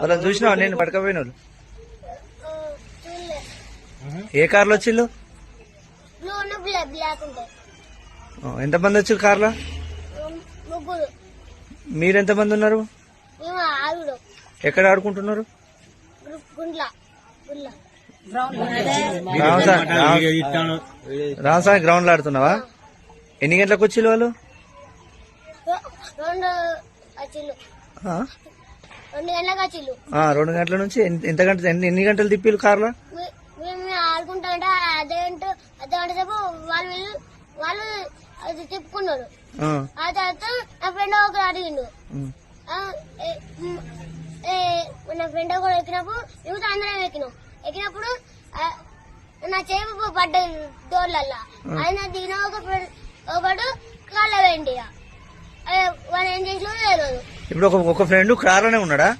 వాళ్ళని చూసినావా? నేను పడకపోయిన ఏ కార్లో వచ్చిళ్ళు? ఆ, ఎంతమంది వచ్చి కార్లో? ముగ్గురు. మీరెంతమంది ఉన్నారు? ఎక్కడ ఆడుకుంటున్నారు? రామస్వామి గ్రౌండ్లో ఆడుతున్నావా? ఎన్ని గంటలకు వచ్చిళ్ళు వాళ్ళు? రెండు గంటలకు ఆ, రెండు గంటల నుంచి ఎంత- ఎంత గంట ఎన్ని ఎన్ని గంటలు తిప్పిళ్ళు కార్లో? మీ- మేము ఆడుకుంటా అంటే అదే సేపు వాళ్ళు వీళ్ళు వాళ్ళు అది తిప్పుకున్నారు. ఆ, ఆ తర్వాత నా ఫ్రెండ్ ఒకరు అడిగిండు. ఉమ్, ఆ, ఏ, మ్, ఏ, నా ఫ్రెండ్ కూడా ఎక్కినప్పుడు మిగతా అందరం ఎక్కినాం. ఎక్కినప్పుడు ఆ, నా చేపు డోర్లల్లా. ఆయన దిగిన ఒక ఫ్రెండ్ ఒకడు కాళ్ళ వేయండి ఇక. ఆ, వాడు ఏం చేసినా తెలియదు ఇప్పుడు ఒక ఒక ఫ్రెండ్ కార్లోనే ఉన్నాడా?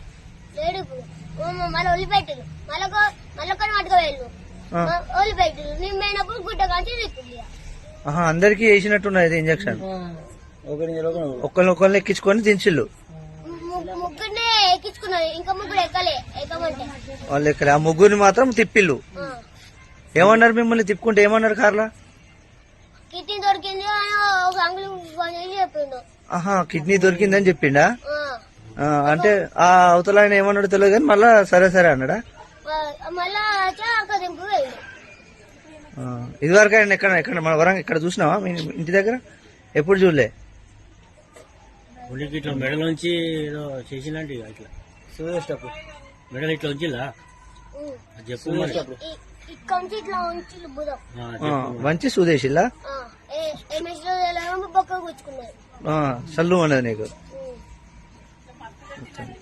అందరికి వేసినట్టున్నది ఇంజక్షన్ ఒకరిని ఒకరిని ఎక్కించుకొని దించిళ్ళు. ము- ముగ్గురినే ఎక్కించుకున్నారు. ఇంకా ముగ్గురు ఎక్కలే. ఎక్కమంటే. వాళ్ళు ఇక్కడ ఆ ముగ్గురిని మాత్రం తిప్పిళ్ళు. ఆ. ఏమన్నారు మిమ్మల్ని తిప్పుకుంటే? ఏమన్నారు కార్లా? కిడ్నీ దొరికింది అని ఒక అంగులు ఫోన్ చేసి చెప్పిండు. ఆహా కిడ్నీ దొరికిందని చెప్పిండా? అంటే ఆ అవతల ఆయన ఏమన్నాడు తెలియదు కానీ మళ్ళా సరే సరే అన్నాడా? ఇదివరకు ఆయన ఎక్కడ ఎక్కడ మన వరంగల్ ఇక్కడ చూసినావా? మీ ఇంటి దగ్గర? ఎప్పుడు చూడలే? ఉనికి ఇట్లా మెడలోంచి ఏదో చేసిందంటే ఇట్లా మెడలు ఇట్లా ఉంచిలా చెప్పు మంచి సుదేశిల్లా చల్లు అన్నది నీకు. 그 렇.